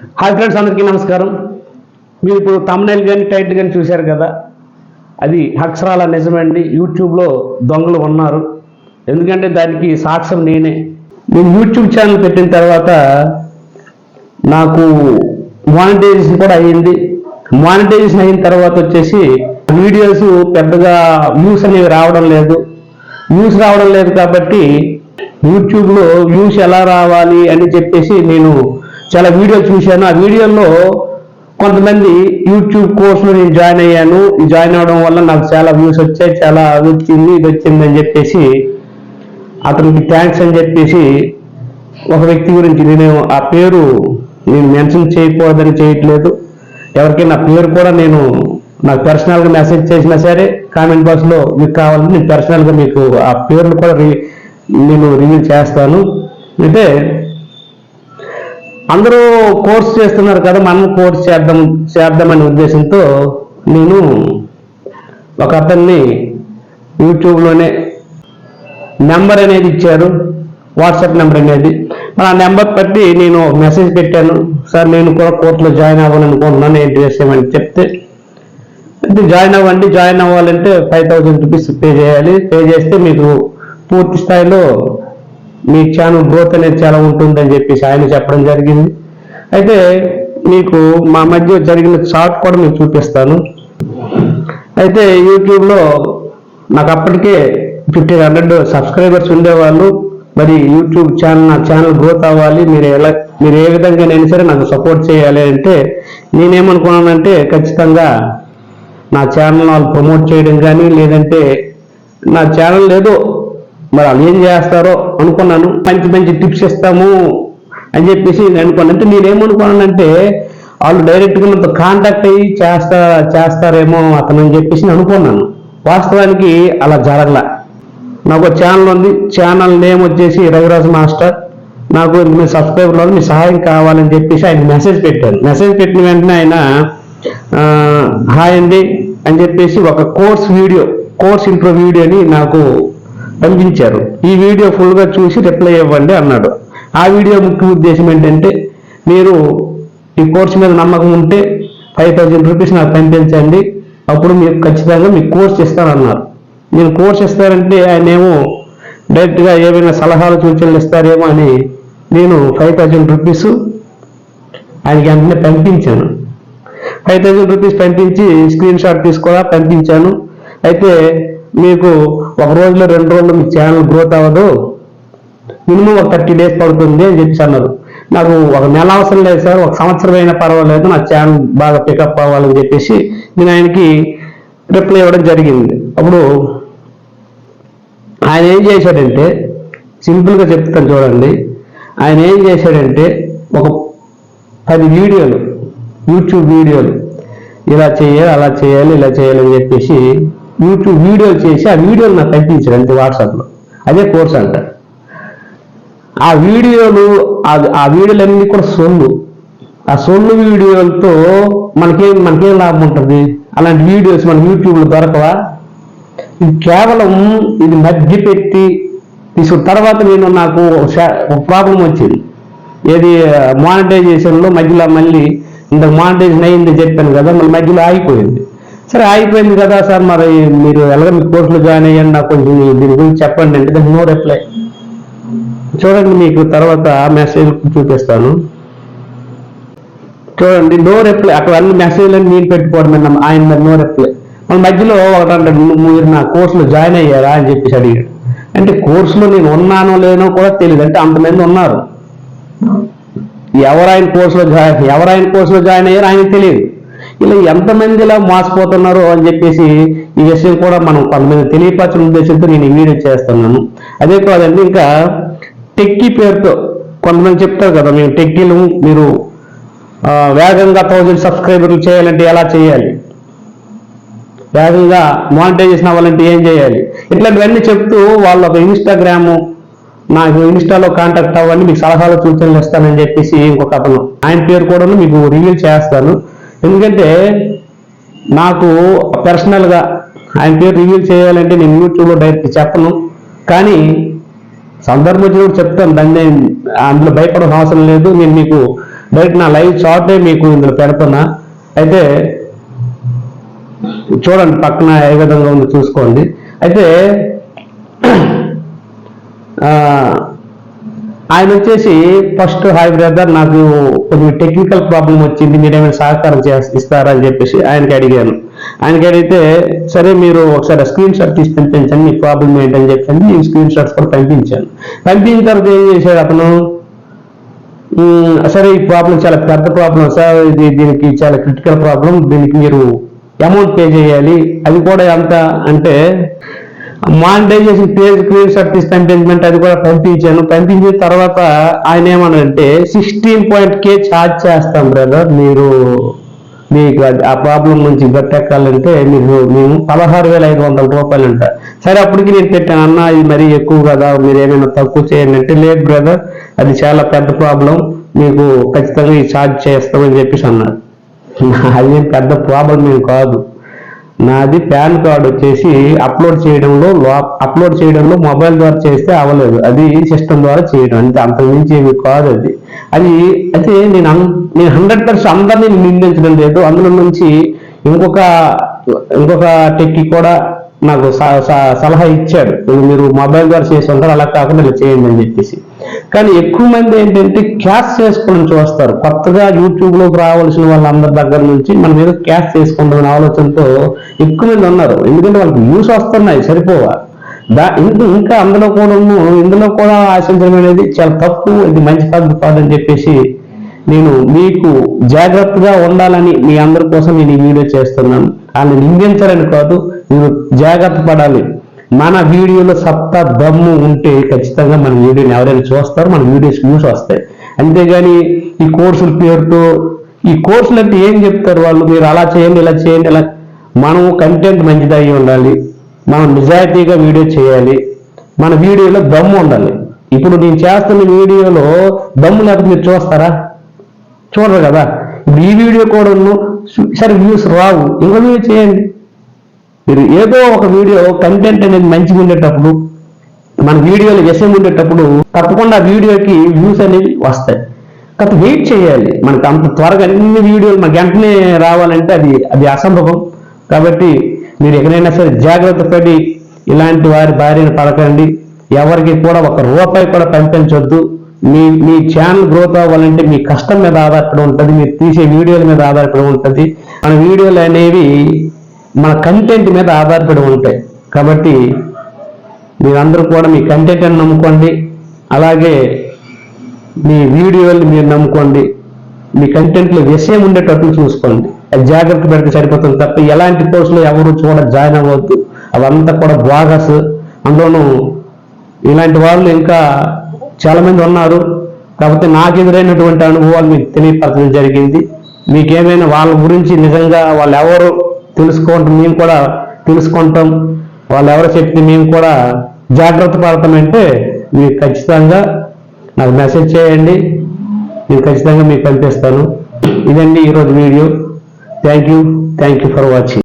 Hi friends అందరికీ నమస్కారం. మీరు ఇప్పుడు తమ్నైల్ కానీ టైటిల్ కానీ చూశారు కదా? అది అక్షరాల నిజమండి. యూట్యూబ్లో దొంగలు ఉన్నారు. ఎందుకంటే దానికి సాక్ష్యం నేనే. నేను యూట్యూబ్ ఛానల్ పెట్టిన తర్వాత నాకు మానిటైజేషన్ కూడా అయ్యింది. మానిటైజేషన్ అయిన తర్వాత వచ్చేసి వీడియోస్ పెద్దగా వ్యూస్ అనేవి రావడం లేదు. వ్యూస్ రావడం లేదు కాబట్టి యూట్యూబ్లో వ్యూస్ ఎలా రావాలి అని చెప్పేసి నేను చాలా వీడియోలు చూశాను. ఆ వీడియోల్లో కొంతమంది యూట్యూబ్ కోర్సులో నేను జాయిన్ అయ్యాను. జాయిన్ అవడం వల్ల నాకు చాలా వ్యూస్ వచ్చాయి చాలా అది వచ్చింది ఇది వచ్చింది అని చెప్పేసి అతనికి థ్యాంక్స్ అని చెప్పేసి ఒక వ్యక్తి గురించి నేను ఆ పేరు నేను మెన్షన్ చేయకూడదని చేయట్లేదు. ఎవరికైనా పేరు కూడా నేను నాకు పర్సనల్గా మెసేజ్ చేసినా సరే కామెంట్ బాక్స్లో మీకు కావాలంటే నేను పర్సనల్గా మీకు ఆ పేర్లు కూడా రి నేను రివీల్ చేస్తాను. అయితే అందరూ కోర్స్ చేస్తున్నారు కదా మనం కోర్స్ చేద్దాం చేద్దామనే ఉద్దేశంతో నేను ఒక అతన్ని యూట్యూబ్లోనే నెంబర్ అనేది ఇచ్చారు వాట్సాప్ నెంబర్ అనేది. మరి ఆ నెంబర్ బట్టి నేను మెసేజ్ పెట్టాను సార్ నేను కూడా కోర్టులో జాయిన్ అవ్వాలనుకుంటున్నాను ఏంటి విషయం చెప్తే అంటే జాయిన్ అవ్వండి జాయిన్ అవ్వాలంటే ఫైవ్ థౌజండ్ రూపీస్ పే చేయాలి పే చేస్తే మీకు పూర్తి స్థాయిలో మీ ఛానల్ గ్రోత్ అనేది చాలా ఉంటుందని చెప్పేసి ఆయన చెప్పడం జరిగింది. అయితే మీకు మా మధ్య జరిగిన చాట్ కూడా మీకు చూపిస్తాను. అయితే యూట్యూబ్లో నాకు అప్పటికే ఫిఫ్టీన్ హండ్రెడ్ సబ్స్క్రైబర్స్ ఉండేవాళ్ళు. మరి యూట్యూబ్ ఛానల్ నా ఛానల్ గ్రోత్ అవ్వాలి. మీరు ఎలా మీరు ఏ విధంగా నేను సరే నాకు సపోర్ట్ చేయాలి అంటే నేనేమనుకున్నానంటే ఖచ్చితంగా నా ఛానల్ వాళ్ళు ప్రమోట్ చేయడం కానీ లేదంటే నా ఛానల్ ఏదో మరి వాళ్ళు ఏం చేస్తారో అనుకున్నాను. మంచి మంచి టిప్స్ ఇస్తాము అని చెప్పేసి నేను అనుకున్నాను. అంటే నేనేమనుకున్నానంటే వాళ్ళు డైరెక్ట్గా నాతో కాంటాక్ట్ అయ్యి చేస్తా చేస్తారేమో అతను అని చెప్పేసి నేను అనుకున్నాను. వాస్తవానికి అలా జరగల. నాకు ఛానల్ ఉంది. ఛానల్ నేమ్ వచ్చేసి రవిరాజ్ మాస్టర్. నాకు మీ సబ్స్క్రైబర్లో మీ సహాయం కావాలని చెప్పేసి ఆయన మెసేజ్ పెట్టాను మెసేజ్ పెట్టిన వెంటనే ఆయన హాయ్ అండి అని చెప్పేసి ఒక కోర్స్ వీడియో కోర్స్ ఇంట్రో వీడియోని నాకు పంపించారు ఈ వీడియో ఫుల్గా చూసి రిప్లై ఇవ్వండి అన్నాడు. ఆ వీడియో ముఖ్య ఉద్దేశం ఏంటంటే మీరు ఈ కోర్స్ మీద నమ్మకం ఉంటే ఫైవ్ థౌజండ్ రూపీస్ నాకు పంపించండి. అప్పుడు మీకు ఖచ్చితంగా మీకు కోర్స్ ఇస్తానన్నారు నేను కోర్స్ ఇస్తారంటే ఆయన ఏమో డైరెక్ట్గా ఏమైనా సలహాలు సూచనలు ఇస్తారేమో అని నేను ఫైవ్ థౌజండ్ రూపీస్ ఆయనకి వెంటనే పంపించాను. ఫైవ్ థౌజండ్ రూపీస్ పంపించి స్క్రీన్ షాట్ తీసుకోవా పంపించాను. అయితే మీకు ఒక రోజులో రెండు రోజులు మీ ఛానల్ గ్రోత్ అవ్వదు. మినిమం ఒక థర్టీ డేస్ పడుతుంది అని చెప్పి అన్నారు. నాకు ఒక నెల అవసరం లేదు సార్ ఒక సంవత్సరం అయినా పర్వాలేదు నా ఛానల్ బాగా పికప్ అవ్వాలని చెప్పేసి నేను ఆయనకి రిప్లై ఇవ్వడం జరిగింది. అప్పుడు ఆయన ఏం చేశాడంటే సింపుల్గా చెప్తాను చూడండి. ఆయన ఏం చేశాడంటే ఒక పది వీడియోలు యూట్యూబ్ వీడియోలు ఇలా చేయాలి అలా చేయాలి ఇలా చేయాలని చెప్పేసి యూట్యూబ్ వీడియోలు చేసి ఆ వీడియోలు నాకు పంపించాడు అంతే వాట్సాప్లో అదే కోర్స్ అంట. ఆ వీడియోలు ఆ- వీడియోలన్నీ కూడా సొల్లు. ఆ సొల్లు వీడియోలతో మనకేం మనకేం లాభం ఉంటుంది? అలాంటి వీడియోస్ మన యూట్యూబ్లో దొరకవా? ఇది కేవలం ఇది మధ్య పెట్టి తీసుకున్న తర్వాత నేను నాకు ఒక ప్రాబ్లం వచ్చింది. ఏది మానిటైజేషన్లో మధ్యలో మళ్ళీ ఇంత మానిటైజేషన్ అయింది చెప్పాను కదా మళ్ళీ మధ్యలో ఆగిపోయింది. సరే అయిపోయింది కదా సార్ మరి మీరు ఎలాగో మీ కోర్సులో జాయిన్ అయ్యాను నాకు కొంచెం దీని గురించి చెప్పండి అంటే దానికి నో రిప్లై. చూడండి మీకు తర్వాత మెసేజ్ చూపిస్తాను. చూడండి నో రిప్లై అక్కడ అన్ని మెసేజ్లు నేను పెట్టుకోవడం అన్న ఆయన నో రిప్లై. మన మధ్యలో ఒకటంటే మీరు నా కోర్సులో జాయిన్ అయ్యారా? అని చెప్పేసి అడిగాడు. అంటే కోర్సులో నేను ఉన్నానో లేనో కూడా తెలియదు అంటే అంతమంది ఉన్నారు. ఎవరాయన కోర్సులో జాయిన్ ఎవరాయన కోర్సులో జాయిన్ అయ్యారో ఆయనకు తెలియదు ఇలా ఎంతమంది ఇలా మోసపోతున్నారో అని చెప్పేసి ఈ విషయం కూడా మనం కొంతమంది తెలియపరచిన ఉద్దేశంతో నేను ఈ వీడియో చేస్తున్నాను. అదే కాదండి ఇంకా టెక్కీ పేరుతో కొంతమంది చెప్తారు కదా మేము టెక్కీలు మీరు వేగంగా థౌజండ్ సబ్స్క్రైబర్లు చేయాలంటే ఎలా చేయాలి? వేగంగా మానిటైజేషన్ అవ్వాలంటే ఏం చేయాలి? ఇట్లాంటివన్నీ చెప్తూ వాళ్ళు ఒక ఇన్స్టాగ్రాము నాకు ఇన్స్టాలో కాంటాక్ట్ అవ్వండి మీకు సలహాలు సూచనలు ఇస్తానని చెప్పేసి ఇంకొక అతను ఆయన పేరు కూడా మీకు రివీల్ చేస్తాను. ఎందుకంటే నాకు పర్సనల్గా ఆయన పేరు రివీల్ చేయాలంటే నేను యూట్యూబ్లో డైరెక్ట్ చెప్పను. కానీ సందర్భం వచ్చినప్పుడు చెప్తాను దాన్ని అందులో భయపడాల్సిన అవసరం లేదు. నేను మీకు డైరెక్ట్ నా లైవ్ షార్టే మీకు ఇందులో పెడుతున్నా అయితే చూడండి పక్కన ఏ విధంగా ఉందో చూసుకోండి. అయితే ఆయన వచ్చేసి ఫస్ట్ హాయ్ బ్రదర్ నాకు కొంచెం టెక్నికల్ ప్రాబ్లం వచ్చింది మీరేమైనా సహకారం చేస్- ఇస్తారా అని చెప్పేసి ఆయనకి అడిగాను. ఆయనకి అడిగితే సరే మీరు ఒకసారి స్క్రీన్ షాట్ తీసి పంపించండి మీ ప్రాబ్లం ఏంటని చెప్పండి నేను స్క్రీన్ షాట్స్ కూడా పంపించాను. పంపించిన తర్వాత ఏం చేశాడు అతను? సరే ఈ ప్రాబ్లం చాలా పెద్ద ప్రాబ్లం సార్ ఇది దీనికి చాలా క్రిటికల్ ప్రాబ్లం దీనికి మీరు అమౌంట్ పే చేయాలి అది కూడా ఎంత అంటే మానిటైజేషన్ క్రియేట్ క్రియేట్ సర్టిస్ తీసి పంపించమంటే అది కూడా పంపించాను. పంపించిన తర్వాత ఆయన ఏమన్నారంటే సిక్స్టీన్ పాయింట్ కే ఛార్జ్ చేస్తాం బ్రదర్ మీరు మీకు అది- ఆ ప్రాబ్లం నుంచి గట్టెక్కాలంటే మీకు మేము పదహారు వేల ఐదు వందల రూపాయలు అంట సరే అప్పటికి నేను పెట్టాను అన్న ఇది మరీ ఎక్కువ కదా మీరు ఏమైనా తక్కువ చేయండి. అంటే లేదు బ్రదర్ అది చాలా పెద్ద ప్రాబ్లం మీకు ఖచ్చితంగా ఈ ఛార్జ్ చేస్తామని చెప్పేసి అన్నారు. అది పెద్ద ప్రాబ్లం ఏం కాదు. నాది పాన్ కార్డ్ వచ్చేసి అప్లోడ్ చేయడంలో అప్లోడ్ చేయడంలో మొబైల్ ద్వారా చేస్తే అవ్వలేదు. అది సిస్టమ్ ద్వారా చేయడం. అంతే అంతకుమించి ఏమి కాదు అది. అది అయితే నేను నేను హండ్రెడ్ పర్సెంట్ అందరినీ నిందించడం లేదు. అందులో నుంచి ఇంకొక ఇంకొక టెక్కి కూడా నాకు స- స- సలహా ఇచ్చాడు. మీరు మొబైల్ ద్వారా చేసి ఉంటారు అలా కాకుండా ఇలా చేయండి అని చెప్పేసి. కానీ ఎక్కువ మంది ఏంటంటే క్యాష్ చేసుకోవడం చూస్తారు. కొత్తగా యూట్యూబ్లోకి రావాల్సిన వాళ్ళందరి దగ్గర నుంచి మనం ఏదో క్యాష్ చేసుకుంటాం ఆలోచనతో ఎక్కువ మంది ఉన్నారు. ఎందుకంటే వాళ్ళకి వ్యూస్ వస్తున్నాయి సరిపోవా? దా ఇంకా ఇంకా అందులో కూడా ఇందులో కూడా ఆశించడం అనేది చాలా తప్పు ఇది మంచి పద్ధతి కాదని చెప్పేసి నేను మీకు జాగ్రత్తగా ఉండాలని మీ అందరి కోసం నేను ఈ వీడియో చేస్తున్నాను. వాళ్ళని నిందించాలని కాదు మీరు జాగ్రత్త పడాలి. మన వీడియోలో సత్తా దమ్ము ఉంటే ఖచ్చితంగా మన వీడియోని ఎవరైనా చూస్తారు మన వీడియోస్ వ్యూస్ వస్తాయి. అంతేగాని ఈ కోర్సుల పేరుతో ఈ కోర్సులు అంటే ఏం చెప్తారు వాళ్ళు? మీరు అలా చేయండి ఇలా చేయండి ఇలా మనం కంటెంట్ మంచిది అయి ఉండాలి. మనం నిజాయితీగా వీడియో చేయాలి. మన వీడియోలో దమ్ము ఉండాలి. ఇప్పుడు నేను చేస్తున్న వీడియోలో దమ్ము లేకపోతే మీరు చూస్తారా? చూడరు కదా. ఇప్పుడు ఈ వీడియో కూడా సరే వ్యూస్ రావు. ఇంకో వీడియో చేయండి. మీరు ఏదో ఒక వీడియో కంటెంట్ అనేది మంచిగా ఉండేటప్పుడు మన వీడియోలో విషయం ఉండేటప్పుడు తప్పకుండా వీడియోకి వ్యూస్ అనేవి వస్తాయి. కాకపోతే వెయిట్ చేయాలి. మనకు అంత త్వరగా అన్ని వీడియోలు మనకి వెంటనే రావాలంటే అది అది అసంభవం. కాబట్టి మీరు ఎక్కడైనా సరే జాగ్రత్త పడి ఇలాంటి వారి భార్యను పడకండి. ఎవరికి కూడా ఒక రూపాయి కూడా పంపించొద్దు. మీ మీ ఛానల్ గ్రోత్ అవ్వాలంటే మీ కష్టం మీద ఆధారపడి ఉంటుంది మీరు తీసే వీడియోల మీద ఆధారపడి ఉంటుంది. మన వీడియోలు అనేవి మన కంటెంట్ మీద ఆధారపడి ఉంటాయి. కాబట్టి మీరందరూ కూడా మీ కంటెంట్ అని నమ్ముకోండి. అలాగే మీ వీడియోలు మీరు నమ్ముకోండి. మీ కంటెంట్లో విషయం ఉండేటట్టు చూసుకోండి. అది జాగ్రత్త పెడితే సరిపోతుంది తప్ప ఎలాంటి కోర్సులు ఎవరు చూడ జాయిన్ అవ్వద్దు. అవంతా కూడా బాగస్ అందులోనూ ఇలాంటి వాళ్ళు ఇంకా చాలామంది ఉన్నారు. కాకపోతే నాకు ఎదురైనటువంటి అనుభవాలు మీకు తెలియపరచడం జరిగింది. మీకేమైనా వాళ్ళ గురించి నిజంగా వాళ్ళు ఎవరు తెలుసుకోవటం మేము కూడా తెలుసుకుంటాం. వాళ్ళు ఎవరు చెప్తే మేము కూడా జాగ్రత్త పడతామంటే మీరు ఖచ్చితంగా నాకు మెసేజ్ చేయండి. నేను ఖచ్చితంగా మీకు పంపిస్తాను. ఇదండి ఈరోజు video. Thank you thank you for watching